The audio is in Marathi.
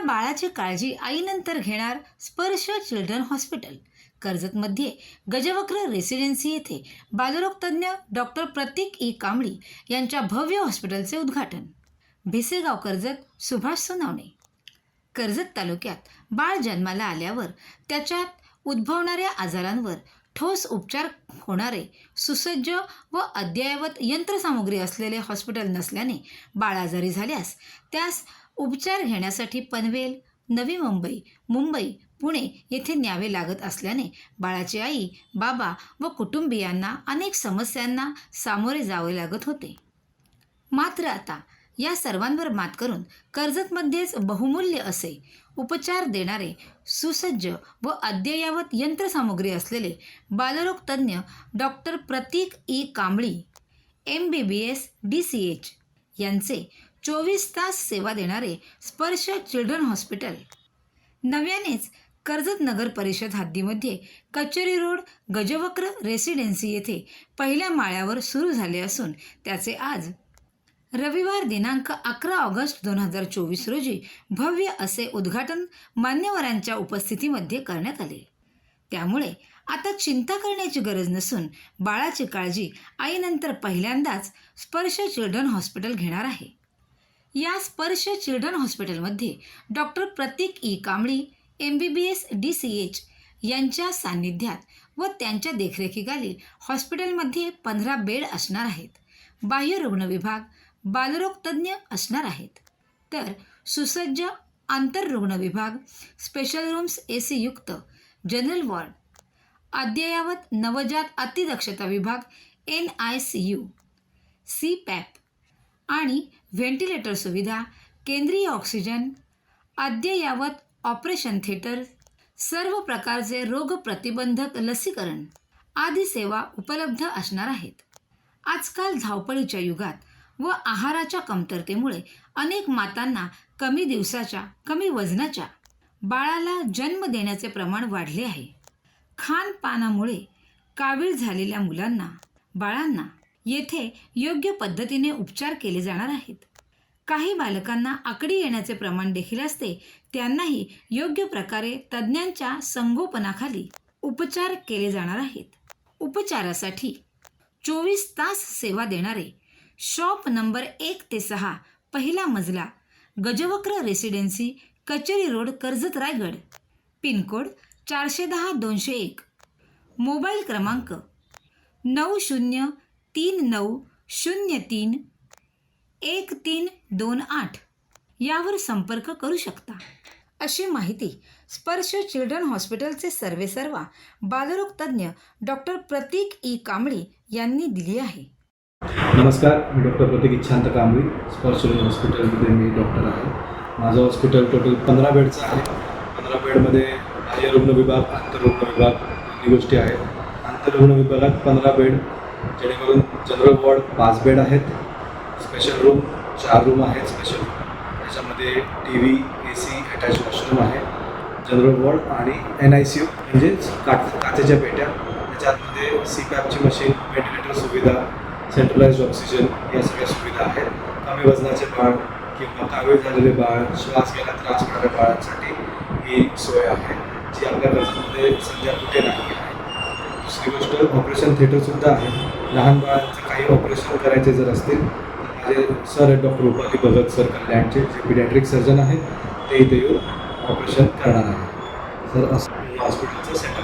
बाळाची काळजी आईनंतर घेणार स्पर्श चिल्ड्रन हॉस्पिटल. कर्जतमध्ये गजवक्र रेसिडेन्सी येथे बालरोगतज्ञ डॉक्टर प्रतीक ई. कांबळी यांच्या भव्य हॉस्पिटलचे उद्घाटन. भिसेगाव कर्जत सुभाष सोनावणे. कर्जत तालुक्यात बाळ जन्माला आल्यावर त्याच्यात उद्भवणाऱ्या आजारांवर ठोस उपचार होणारे सुसज्ज व अद्ययावत यंत्रसामुग्री असलेले हॉस्पिटल नसल्याने बाळ आजारी झाल्यास त्यास उपचार घेण्यासाठी पनवेल नवी मुंबई मुंबई पुणे येथे न्यावे लागत असल्याने बाळाची आई बाबा व कुटुंबियांना अनेक समस्यांना सामोरे जावे लागत होते. मात्र आता या सर्वांवर मात करून कर्जतमध्येच बहुमूल्य असे उपचार देणारे सुसज्ज व अद्ययावत यंत्रसामुग्री असलेले बालरोग तज्ज्ञ doctor Pratik E Kambli M B B S D C H यांचे चोवीस तास सेवा देणारे स्पर्श चिल्ड्रन हॉस्पिटल. नव्यानेच कर्जत नगर परिषद हद्दीमध्ये कचेरी रोड गजवक्र रेसिडेन्सी येथे पहिल्या माळ्यावर सुरू झाले असून त्याचे आज रविवार दिनांक अकरा ऑगस्ट दोन हजार चोवीस रोजी भव्य असे उद्घाटन मान्यवरांच्या उपस्थितीमध्ये करण्यात आले. त्यामुळे आता चिंता करण्याची गरज नसून बाळाची काळजी आईनंतर पहिल्यांदाच स्पर्श चिल्ड्रन हॉस्पिटल घेणार आहे. या स्पर्श चिल्ड्रन हॉस्पिटलमध्ये doctor Pratik E. Kambli M B B S D C H यांच्या सान्निध्यात व त्यांच्या देखरेखीखाली हॉस्पिटलमध्ये पंधरा बेड असणार आहेत. बाह्य रुग्ण विभाग बालरोग तज्ज्ञ असणार आहेत. तर सुसज्ज आंतररुग्ण विभाग स्पेशल रूम्स ए सी युक्त जनरल वॉर्ड अद्ययावत नवजात अतिदक्षता विभाग N I C U CPAP आणि व्हेंटिलेटर सुविधा केंद्रीय ऑक्सिजन अद्ययावत ऑपरेशन थिएटर सर्व प्रकारचे रोग प्रतिबंधक लसीकरण आदी सेवा उपलब्ध असणार आहेत. आजकाल धावपळीच्या युगात व आहाराच्या कमतरतेमुळे अनेक मातांना कमी दिवसाच्या कमी वजनाच्या बाळाला जन्म देण्याचे प्रमाण वाढले आहे. खानपानामुळे कावीळ झालेल्या मुलांना बाळांना येथे योग्य पद्धतीने उपचार केले जाणार आहेत. काही बालकांना आकडी येण्याचे प्रमाण देखील असते. त्यांनाही योग्य प्रकारे तज्ज्ञांच्या संगोपनाखाली उपचार केले जाणार आहेत. उपचारासाठी चोवीस तास सेवा देणारे शॉप नंबर एक ते सहा पहिला मजला Gajavakra residency Kacheri road Karjat Raigad. Pin code चारशे दहा दोनशे एक. मोबाईल क्रमांक नऊ शून्य तीन नऊ शून्य तीन एक तीन दोन आठ यावर संपर्क करू शकता. अशी माहिती स्पर्श चिल्ड्रन हॉस्पिटलचे सर्वेसर्वा बालरोग तज्ज्ञ डॉक्टर प्रतीक ई कांबळी यांनी दिली आहे. नमस्कार मी डॉक्टर प्रतीक इच्छांत कांबळी स्पर्श चिल्ड्रन हॉस्पिटलमध्ये मी डॉक्टर आहे. माझं हॉस्पिटल टोटल पंधरा बेडचं आहे. पंधरा बेडमध्ये बाह्य रुग्ण विभाग आंतररुग्ण विभाग दोन्ही गोष्टी आहेत. आंतररुग्ण विभागात पंधरा बेड जेणेकरून जनरल वॉर्ड पाच बेड आहेत स्पेशल रूम चार रूम आहेत स्पेशल त्याच्यामध्ये T V A C attach washroom आहे. जनरल वॉर्ड आणि एन आय सी यू म्हणजेच काच काचेच्या पेट्या. त्याच्यामध्ये सी पॅपची मशीन व्हेंटिलेटर सुविधा सेंट्रलाइज ऑक्सिजन या सगळ्या सुविधा आहेत. कमी वजनाचे बाळ किंवा कावीळ झालेले बाळ श्वास घ्यायला त्रास होणाऱ्या बाळांसाठी ही सोय आहे जी आपल्या कर्जामध्ये सध्या कुठे नाही आहे. दुसरी गोष्ट ऑपरेशन थिएटरसुद्धा आहे. लहान बाळांचं काही ऑपरेशन करायचे जर असतील तर माझे सर आहेत डॉक्टर उपाधी भगत सर कल्याणचे जे पिडॅट्रिक सर्जन आहेत ते इथे येऊन ऑपरेशन करणार आहे सर असं हॉस्पिटलचं सेटअप